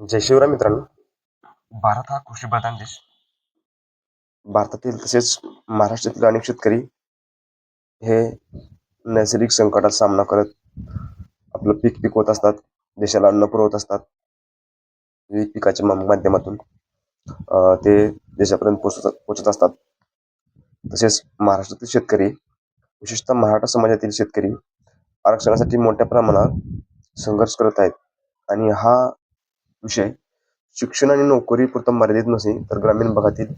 जय शिवराय मित्रांनो. भारत हा कृषीप्रधान देश. भारतातील तसेच महाराष्ट्रातील अनेक शेतकरी हे नैसर्गिक संकटाचा सामना करत आपलं पीक पिकवत असतात. देशाला अन्न पुरवत असतात. विविध पिकाच्या माध्यमातून ते देशापर्यंत पोचत पोचत असतात. तसेच महाराष्ट्रातील शेतकरी विशेषतः मराठा समाजातील शेतकरी आरक्षणासाठी मोठ्या प्रमाणात संघर्ष करत आहेत. आणि हा विषय. शिक्षण आणि नोकरी पुरता मर्यादित नसेल तर ग्रामीण भागातील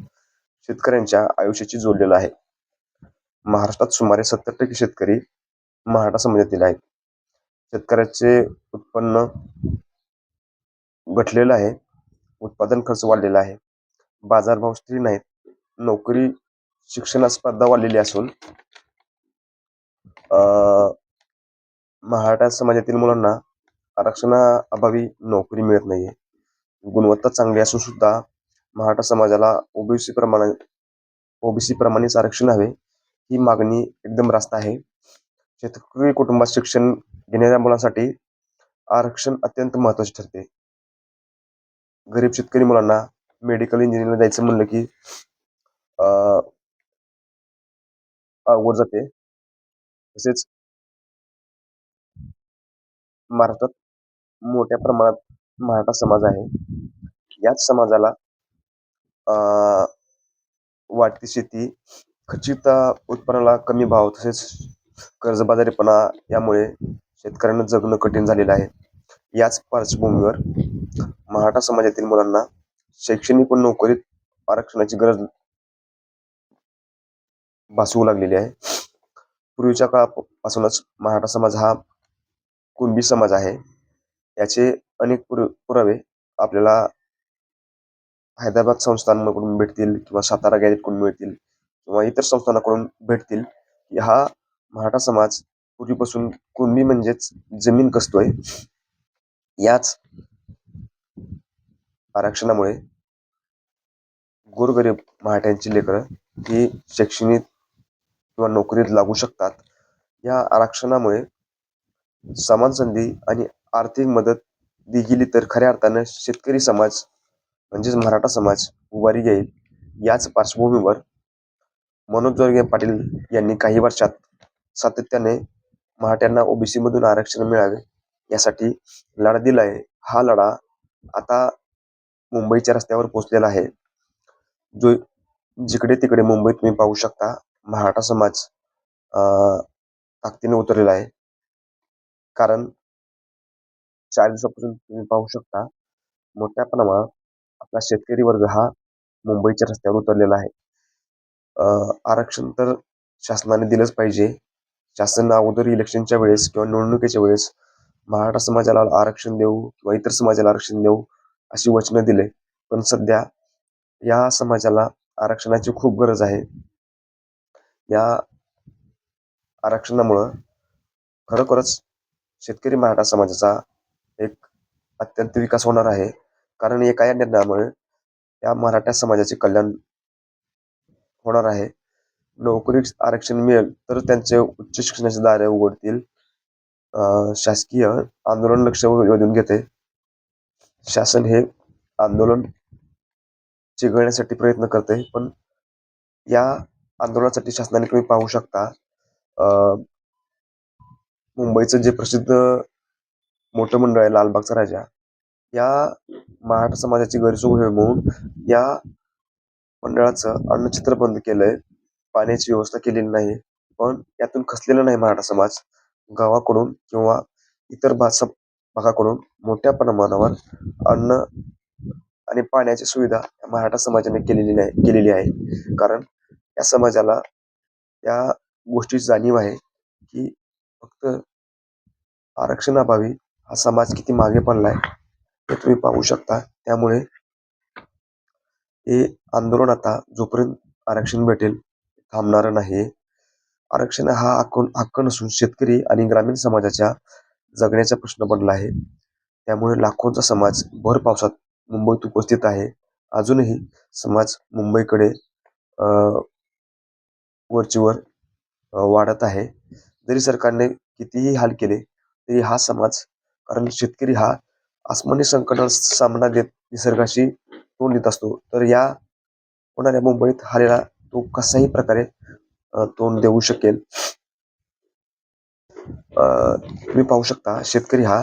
शेतकऱ्यांच्या आयुष्याशी जोडलेला आहे. महाराष्ट्रात सुमारे सत्तर टक्के शेतकरी मराठा समाजातील आहेत. शेतकऱ्याचे उत्पन्न घटलेलं आहे उत्पादन खर्च वाढलेला आहे. बाजारभाव स्थिर नाहीत. नोकरी शिक्षणात स्पर्धा वाढलेली असून मराठा समाजातील मुलांना आरक्षणाअभावी नोकरी मिळत नाहीये. गुणवत्ता चांगली असून सुद्धा मराठा समाजाला ओबीसी प्रमाणे ओबीसी प्रमाणेच आरक्षण हवे ही मागणी एकदम रास्त आहे. शेतकरी कुटुंबात शिक्षण घेणाऱ्या मुलांसाठी आरक्षण अत्यंत महत्त्वाचे ठरते. गरीब शेतकरी मुलांना मेडिकल इंजिनिअरिंगला जायचं म्हणलं की अवघड जाते. तसेच महाराष्ट्रात मोठ्या प्रमाणात मराठा समाज आहे. याच समाजाला अं, वाढती शेती खचित उत्पन्नाला कमी भाव तसेच कर्जबाजारीपणा यामुळे शेतकऱ्यांना जगणं कठीण झालेलं आहे. याच पार्श्वभूमीवर मराठा समाजातील मुलांना शैक्षणिक व नोकरीत आरक्षणाची गरज भासवू लागलेली आहे. पूर्वीच्या काळापासूनच मराठा समाज हा कुणबी समाज आहे. याचे अनेक पुर पुरावे आपल्याला हैदराबाद संस्थानाकडून भेटतील किंवा सातारा गॅजेटकडून मिळतील किंवा इतर संस्थानाकडून भेटतील. की हा मराठा समाज पूर्वीपासून कुणबी म्हणजेच जमीन कसतोय याच आरक्षणामुळे गोरगरीब मराठ्यांची लेकरं ही शैक्षणिक किंवा नोकरीत लागू शकतात. या आरक्षणामुळे समान संधी आणि आर्थिक मदत दिली गेली तर खऱ्या अर्थानं शेतकरी समाज म्हणजेच मराठा समाज उभारी घेईल याच पार्श्वभूमीवर मनोज जोरगे पाटील यांनी काही वर्षात सातत्याने मराठ्यांना ओबीसीमधून आरक्षण मिळावे यासाठी लढा दिला आहे हा लढा आता मुंबईच्या रस्त्यावर पोहोचलेला आहे. जो जिकडे तिकडे मुंबईत तुम्ही पाहू शकता मराठा समाज ताकदीने उतरलेला आहे. कारण चार दिवसापासून तुम्ही पाहू शकता मोठ्या प्रमाणात आपला शेतकरी वर्ग हा मुंबईच्या रस्त्यावर उतरलेला आहे. आरक्षण तर शासनाने दिलंच पाहिजे. शासन अगोदर इलेक्शनच्या वेळेस किंवा निवडणुकीच्या वेळेस मराठा समाजाला आरक्षण देऊ किंवा इतर समाजाला आरक्षण देऊ अशी वचनं दिले. पण सध्या या समाजाला आरक्षणाची खूप गरज आहे. या आरक्षणामुळं खरोखरच शेतकरी मराठा समाजाचा एक अत्यंत विकास होणार आहे. कारण एका या निर्णयामुळे या मराठा समाजाचे कल्याण होणार आहे. नोकरीत आरक्षण मिळेल तर त्यांचे उच्च शिक्षणाचे दारे उघडतील. शासकीय आंदोलन लक्ष वेधून घेते. शासन हे आंदोलन चिघळण्यासाठी प्रयत्न करते पण या आंदोलनासाठी शासनाने तुम्ही पाहू शकता मुंबईचं जे प्रसिद्ध मोठं मंडळ आहे लालबागचा राजा. या मराठा समाजाची गैरसोय होईल म्हणून या मंडळाचं अन्नछत्र बंद केलंय. पाण्याची व्यवस्था केलेली नाही पण यातून खचलेला नाही मराठा समाज. गावाकडून किंवा इतर भाषा भागाकडून मोठ्या प्रमाणावर अन्न आणि पाण्याची सुविधा मराठा समाजाने केलेली नाही केलेली आहे. कारण या समाजाला या गोष्टीची जाणीव आहे की फक्त आरक्षणाभावी हा समाज किती मागे पडला आहे हे तुम्ही पाहू शकता. त्यामुळे हे आंदोलन आता जोपर्यंत आरक्षण भेटेल थांबणार नाही. आरक्षण हा हक्क हक्क नसून शेतकरी आणि ग्रामीण समाजाच्या जगण्याचा प्रश्न बनला आहे. त्यामुळे लाखोंचा समाज भर पावसात मुंबईत उपस्थित आहे. अजूनही समाज मुंबईकडे वरचीवर वाढत आहे. जरी सरकारने कितीही हाल केले तरी हा समाज कारण शेतकरी हा आसमानी संकटाला सामना देत निसर्गाशी तोंड देत असतो. तर या होणाऱ्या मुंबईत हालेला तो कसाही प्रकारे तोंड देऊ शकेल. तुम्ही पाहू शकता शेतकरी हा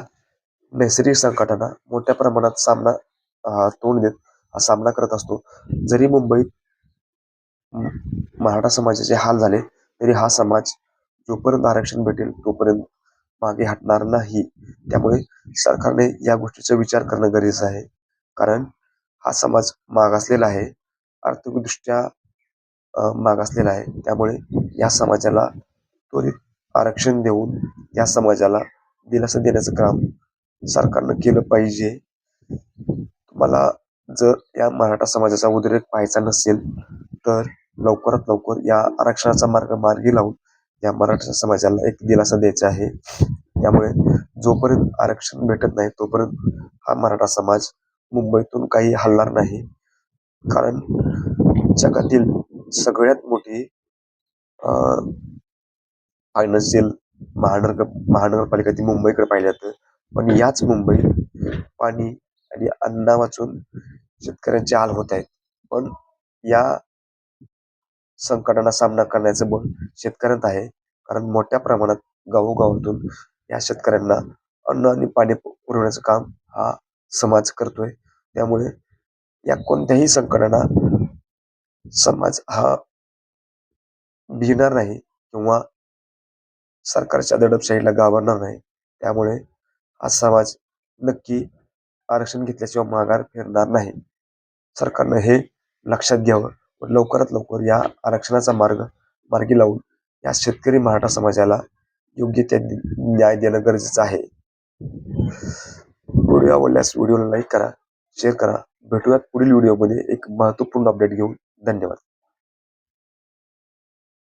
नैसर्गिक संकटांना मोठ्या प्रमाणात सामना तोंड देत हा सामना करत असतो. जरी मुंबईत मराठा समाजाचे हाल झाले तरी हा समाज जोपर्यंत आरक्षण भेटेल तोपर्यंत मागे हटणार नाही. त्यामुळे सरकारने या गोष्टीचा विचार करणं गरजेचं आहे. कारण हा समाज मागासलेला आहे. आर्थिकदृष्ट्या मागासलेला आहे. त्यामुळे या समाजाला त्वरित आरक्षण देऊन या समाजाला दिलासा देण्याचं काम सरकारनं केलं पाहिजे. तुम्हाला जर या मराठा समाजाचा उद्रेक पाहायचा नसेल तर लवकरात लवकर या आरक्षणाचा मार्ग मार्गी लावून या मराठा समाजाला एक दिलासा द्यायचा आहे. त्यामुळे जोपर्यंत आरक्षण भेटत नाही तोपर्यंत हा मराठा समाज मुंबईतून काही हलणार नाही. कारण जगातील सगळ्यात मोठी फायनान्शियल महानगर महानगरपालिका ती मुंबईकडे पाहिली जातं. पण याच मुंबईत पाणी आणि अन्न वाचून शेतकऱ्यांचे हाल होत आहेत. पण या संकटाला सामना करण्याचं बळ शेतकऱ्यांत आहे. कारण मोठ्या प्रमाणात गावोगावातून या शेतकऱ्यांना अन्न आणि पाणी पुरवण्याचं काम हा समाज करतोय. त्यामुळे या कोणत्याही संकटाला समाज हा भिणार नाही किंवा सरकारच्या दडपशाहीला गावणार नाही. त्यामुळे हा समाज नक्की आरक्षण घेतल्याशिवाय माघार फिरणार नाही. सरकारनं हे लक्षात घ्यावं. लवकरात लवकर या आरक्षणाचा मार्ग मार्गी लावून या शेतकरी मराठा समाजाला योग्य त्या न्याय देणं गरजेचं आहे. व्हिडिओ आवडल्यास व्हिडिओला लाईक करा शेअर करा. भेटूयात पुढील व्हिडिओमध्ये. एक महत्त्वपूर्ण अपडेट घेऊन धन्यवाद.